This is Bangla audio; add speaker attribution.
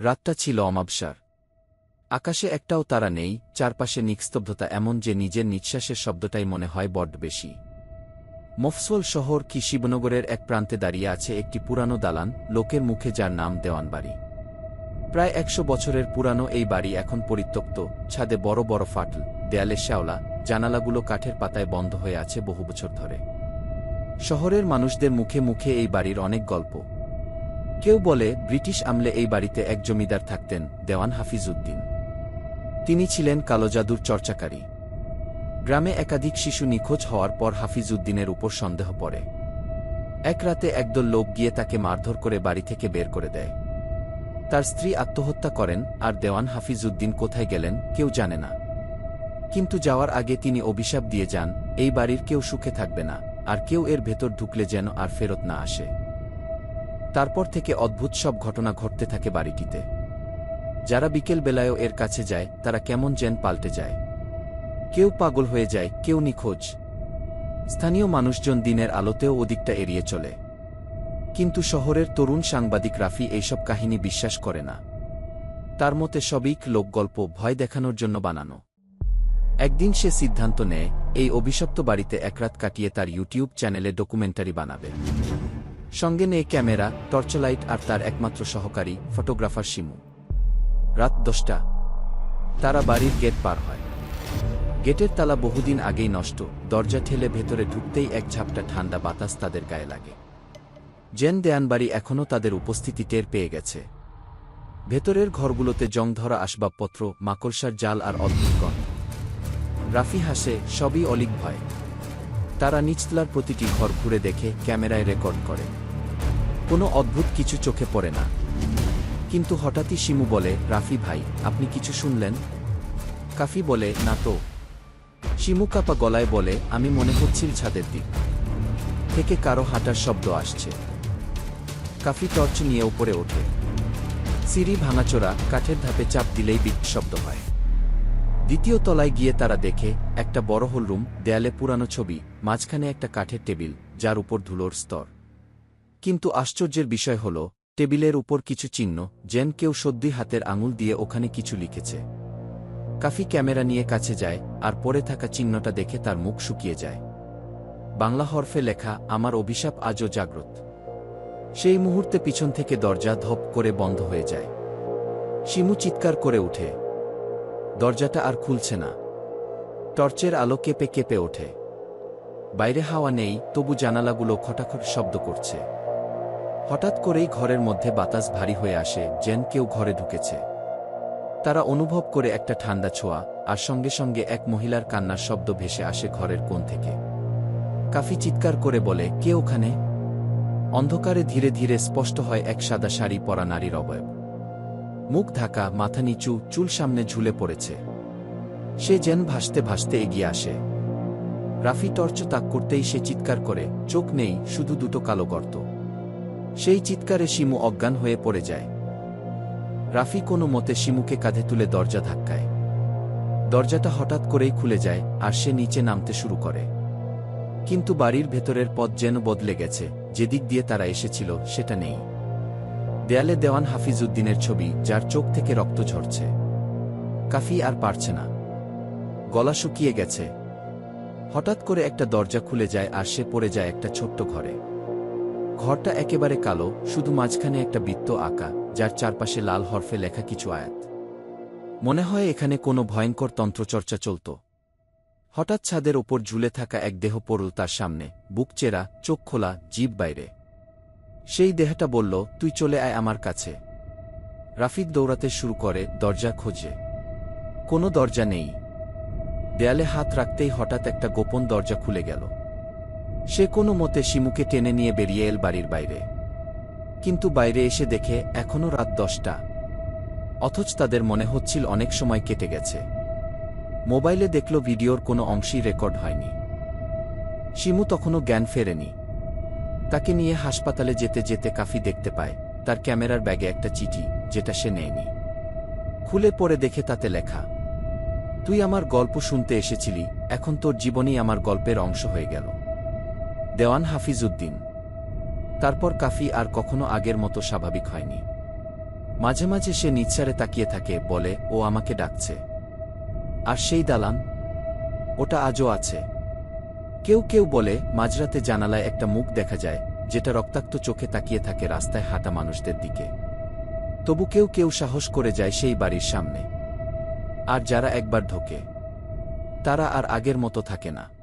Speaker 1: রাতটা ছিল অমাবসার আকাশে একটাও তারা নেই, চারপাশে নিস্তব্ধতা এমন যে নিজের নিঃশ্বাসের শব্দটাই মনে হয় বড্ড বেশি। মফসল শহর কি শিবনগরের এক প্রান্তে দাঁড়িয়ে আছে একটি পুরানো দালান, লোকের মুখে যার নাম দেওয়ান বাড়ি প্রায় একশো বছরের পুরানো এই বাড়ি এখন পরিত্যক্ত, ছাদে বড় বড় ফাটল, দেয়ালে শ্যাওলা, জানালাগুলো কাঠের পাতায় বন্ধ হয়ে আছে বহু বছর ধরে। শহরের মানুষদের মুখে মুখে এই বাড়ির অনেক গল্প। কেউ বলে, ব্রিটিশ আমলে এই বাড়িতে এক জমিদার থাকতেন, দেওয়ান হাফিজউদ্দিন। তিনি ছিলেন কালো জাদুর চর্চাকারী। গ্রামে একাধিক শিশু নিখোঁজ হওয়ার পর হাফিজউদ্দিনের উপর সন্দেহ পড়ে। এক রাতে একদল লোক গিয়ে তাকে মারধর করে বাড়ি থেকে বের করে দেয়। তার স্ত্রী আত্মহত্যা করেন, আর দেওয়ান হাফিজউদ্দিন কোথায় গেলেন, কেউ জানে না। কিন্তু যাওয়ার আগে তিনি অভিশাপ দিয়ে যান, এই বাড়ির কেউ সুখে থাকবে না, আর কেউ এর ভেতর ঢুকলে যেন আর ফেরত না আসে। তারপর থেকে অদ্ভুত সব ঘটনা ঘটতে থাকে বাড়িটিতে। যারা বিকেল বেলায়ও এর কাছে যায়, তারা কেমন যেন পাল্টে যায়। কেউ পাগল হয়ে যায়, কেউ নিখোঁজ। স্থানীয় মানুষজন দিনের আলোতেও ওদিকটা এড়িয়ে চলে। কিন্তু শহরের তরুণ সাংবাদিক রাফি এইসব কাহিনী বিশ্বাস করে না। তার মতে সবই লোকগল্প ভয় দেখানোর জন্য বানানো। একদিন সে সিদ্ধান্ত নেয়, এই অভিশপ্ত বাড়িতে একরাত কাটিয়ে তার ইউটিউব চ্যানেলে ডকুমেন্টারি বানাবে। সঙ্গে নেই ক্যামেরা, টর্চলাইট আর তার একমাত্র সহকারী, ফটোগ্রাফার শিমু। রাত দশটা। তারা বাড়ির গেট পার হয়। গেটের তালা বহুদিন আগেই নষ্ট, দরজা ঠেলে ভেতরে ঢুকতেই এক ঝাপটা ঠান্ডা বাতাস তাদের গায়ে লাগে। জেন দেয়ানবাড়ি এখনও তাদের উপস্থিতি টের পেয়ে গেছে। ভেতরের ঘরগুলোতে জং ধরা আসবাবপত্র, মাকড়সার জাল আর অদ্ভুত রাফি হাসে, সবই অলিক ভয়। তারা নিচতলার প্রতিটি ঘর ঘুরে দেখে ক্যামেরায় রেকর্ড করে। কোনো অদ্ভুত কিছু চোখে পড়ে না। কিন্তু হঠাৎই শিমু বলে, রাফি ভাই, আপনি কিছু শুনলেন? কাফি বলে, না তো। শিমু কাপা গলায় বলে, আমি মনে হচ্ছিল ছাদের দিক থেকে কারও হাঁটার শব্দ আসছে। কাফি টর্চ নিয়ে উপরে ওঠে। সিঁড়ি ভাঙাচোরা, কাঠের ধাপে চাপ দিলেই বিক শব্দ হয়। দ্বিতীয় তলায় গিয়ে তারা দেখে, একটা বড় হল রুম দেয়ালে পুরানো ছবি, মাঝখানে একটা কাঠের টেবিল, যার উপর ধুলোর স্তর। কিন্তু আশ্চর্যের বিষয় হল, টেবিলের উপর কিছু চিহ্ন, যেন কেউ সদ্যি হাতের আঙুল দিয়ে ওখানে কিছু লিখেছে। কাফি ক্যামেরা নিয়ে কাছে যায়, আর পরে থাকা চিহ্নটা দেখে তার মুখ শুকিয়ে যায়। বাংলা হরফে লেখা, আমার অভিশাপ আজও জাগ্রত। সেই মুহূর্তে পিছন থেকে দরজা ধপ করে বন্ধ হয়ে যায়। শিমু চিৎকার করে উঠে দরজাটা আর খুলছে না। টর্চের আলো কেঁপে কেঁপে ওঠে। বাইরে হাওয়া নেই, তবু জানালাগুলো খটাখট শব্দ করছে। হঠাৎ করেই ঘরের মধ্যে বাতাস ভারী হয়ে আসে, যেন কেউ ঘরে ঢুকেছে। তারা অনুভব করে একটা ঠান্ডা ছোঁয়া, আর সঙ্গে সঙ্গে এক মহিলার কান্নার শব্দ ভেসে আসে ঘরের কোণ থেকে। কাফি চিৎকার করে বলে, কে ওখানে? অন্ধকারে ধীরে ধীরে স্পষ্ট হয় এক সাদা শাড়ি পরা নারীর অবয়ব। মুখ ঢাকা, মাথা নিচু, চুল সামনে ঝুলে পড়েছে। সে যেন ভাসতে ভাসতে এগিয়ে আসে। রাফি টর্চ তাক করতেই সে চিৎকার করে, চোখ নেই, শুধু দুটো কালো গর্ত। সেই চিৎকারে শিমু অজ্ঞান হয়ে পড়ে যায়। রাফি কোনো মতে শিমুকে কাঁধে তুলে দরজা ধাক্কায়। দরজাটা হঠাৎ করেই খুলে যায়, আর সে নিচে নামতে শুরু করে। কিন্তু বাড়ির ভেতরের পথ যেন বদলে গেছে, যেদিক দিয়ে তারা এসেছিল, সেটা নেই। দেয়ালে দেওয়ান হাফিজউদ্দিনের ছবি, যার চোখ থেকে রক্ত ঝরছে। কাফি আর পারছে না। গলা শুকিয়ে গেছে। হঠাৎ করে একটা দরজা খুলে যায় আর সে পড়ে যায় একটা ছোট্ট ঘরে। ঘরটা একেবারে কালো, শুধু মাঝখানে একটা বৃত্ত আঁকা, যার চারপাশে লাল হরফে লেখা কিছু আয়াত। মনে হয় এখানে কোনো ভয়ঙ্কর তন্ত্রচর্চা চলত। হঠাৎ ছাদের ওপর ঝুলে থাকা এক দেহ পড়ল তার সামনে, বুক চেরা, চোখ খোলা, জীব বাইরে। সেই দেহটা বলল, তুই চলে আয় আমার কাছে। রাফিদ দৌড়াতে শুরু করে, দরজা খোঁজে। কোনো দরজা নেই। দেয়ালে হাত রাখতেই হঠাৎ একটা গোপন দরজা খুলে গেল। সে কোনো মতে শিমুকে টেনে নিয়ে বেরিয়ে এল বাড়ির বাইরে। কিন্তু বাইরে এসে দেখে এখনও রাত দশটা। অথচ তাদের মনে হচ্ছিল অনেক সময় কেটে গেছে। মোবাইলে দেখল ভিডিওর কোনো অংশই রেকর্ড হয়নি। শিমু তখনও জ্ঞান ফেরেনি। তাকে নিয়ে হাসপাতালে যেতে যেতে কাফি দেখতে পায়। তার ক্যামেরার ব্যাগে একটা চিঠি, যেটা সে নেয়নি। খুলে পড়ে দেখে তাতে লেখা, তুই আমার গল্প শুনতে এসেছিলি, এখন তোর জীবনই আমার গল্পের অংশ হয়ে গেল। দেওয়ান হাফিজউদ্দিন, তারপর কাফি আর কখনো আগের মতো স্বাভাবিক হয়নি। মাঝে মাঝে সে নিচ্ছারে তাকিয়ে থাকে, বলে, ও আমাকে ডাকছে। আর সেই দালান? ওটা আজও আছে। কেউ কেউ বলে, মাঝরাতে জানালায় একটা মুখ দেখা যায়, যেটা রক্তাক্ত চোখে তাকিয়ে থাকে রাস্তায় হাঁটা মানুষদের দিকে। তবু কেউ কেউ সাহস করে যায় সেই বাড়ির সামনে। আর যারা একবার ঢোকে। তারা আর আগের মতো থাকে না।